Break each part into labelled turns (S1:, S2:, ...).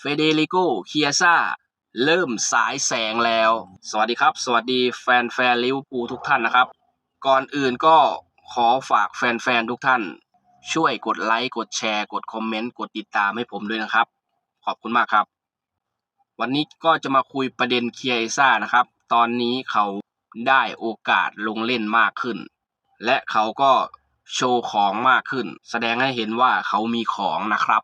S1: เฟเดริโกเคียซ่าเริ่มสายแสงแล้ว สวัสดีครับ สวัสดีแฟนแฟนลิเวอร์พูลทุกท่านนะครับ ก่อนอื่นก็ขอฝากแฟนๆทุกท่าน ช่วยกดไลค์กดแชร์ กดคอมเมนต์กดติดตามให้ผมด้วยนะครับ ขอบคุณมากครับ วันนี้ก็จะมาคุยประเด็นเคียซ่านะครับ ตอนนี้เขาได้โอกาสลงเล่นมากขึ้น และเขาก็โชว์ของมากขึ้น แสดงให้เห็นว่าเขามีของนะครับ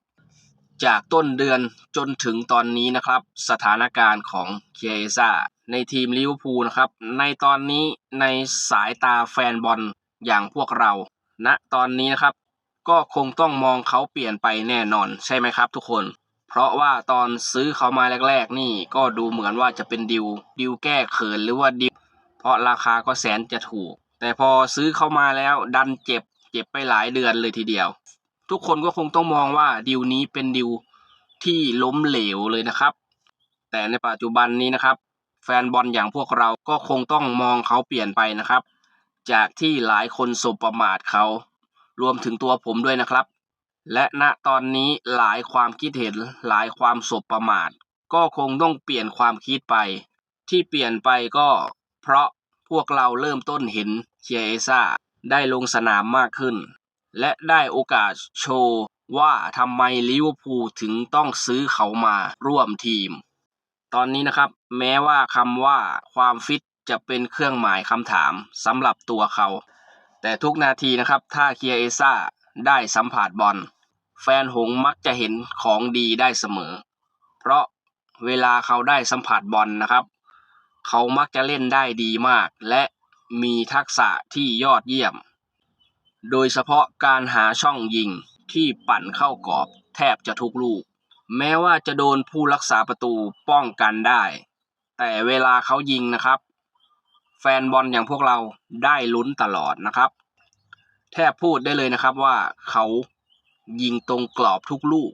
S1: จากต้นเดือนจนถึงตอนนี้นะครับ สถานการณ์ของเคียซ่าในทีมลิเวอร์พูลนะครับ ในตอนนี้ในสายตาแฟนบอลอย่างพวกเราณตอนนี้นะครับ ก็คงต้องมองเขาเปลี่ยนไปแน่นอนใช่ไหมครับทุกคน เพราะว่าตอนซื้อเขามาแรก ๆ นี่ก็ดูเหมือนว่าจะเป็นดิวดิวแก้เขินหรือว่าดิวเพราะราคาก็แสนจะถูก แต่พอซื้อเข้ามาแล้วดันเจ็บเจ็บไปหลายเดือนเลยทีเดียว ทุกคนก็คงต้องมองว่าดิวนี้เป็นดิวที่ล้มเหลวเลยนะครับ แต่ในปัจจุบันนี้นะครับ แฟนบอลอย่างพวกเราก็คงต้องมองเขาเปลี่ยนไปนะครับ จากที่หลายคนสบประมาทเขา รวมถึงตัวผมด้วยนะครับ และณตอนนี้หลายความคิดเห็นหลายความสบประมาท ก็คงต้องเปลี่ยนความคิดไป ที่เปลี่ยนไปก็เพราะพวกเราเริ่มต้นเห็นเคียเอซ่าได้ลงสนามมากขึ้น และได้โอกาสโชว์ว่าทำไมลิเวอร์พูลถึงต้องซื้อเขามาร่วมทีม ตอนนี้นะครับ แม้ว่าคำว่าความฟิตจะเป็นเครื่องหมายคำถามสำหรับตัวเขา แต่ทุกนาทีนะครับ ถ้าเคียเอซ่าได้สัมผัสบอล แฟนหงมักจะเห็นของดีได้เสมอ เพราะเวลาเขาได้สัมผัสบอลนะครับ เขามักจะเล่นได้ดีมาก และมีทักษะที่ยอดเยี่ยม โดยเฉพาะการหาช่องยิงที่ปั่นเข้ากรอบแทบจะทุกลูก แม้ว่าจะโดนผู้รักษาประตูป้องกันได้ แต่เวลาเขายิงนะครับ แฟนบอลอย่างพวกเราได้ลุ้นตลอดนะครับ แทบพูดได้เลยนะครับว่าเขายิงตรงกรอบทุกลูก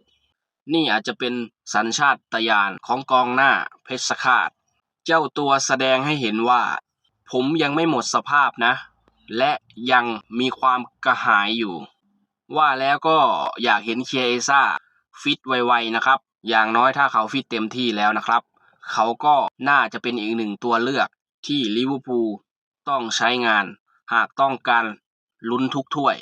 S1: นี่อาจจะเป็นสัญชาตญาณของกองหน้าเพชรคาตเจ้าตัวแสดงให้เห็นว่า ผมยังไม่หมดสภาพนะ และยังมีความกระหายอยู่ ว่าแล้วก็อยากเห็นเคียเอซ่าฟิตไวๆนะครับ อย่างน้อยถ้าเขาฟิตเต็มที่แล้วนะครับ เขาก็น่าจะเป็นอีกหนึ่งตัวเลือกที่ลิเวอร์พูลต้องใช้งาน หากต้องการลุ้นทุกถ้วย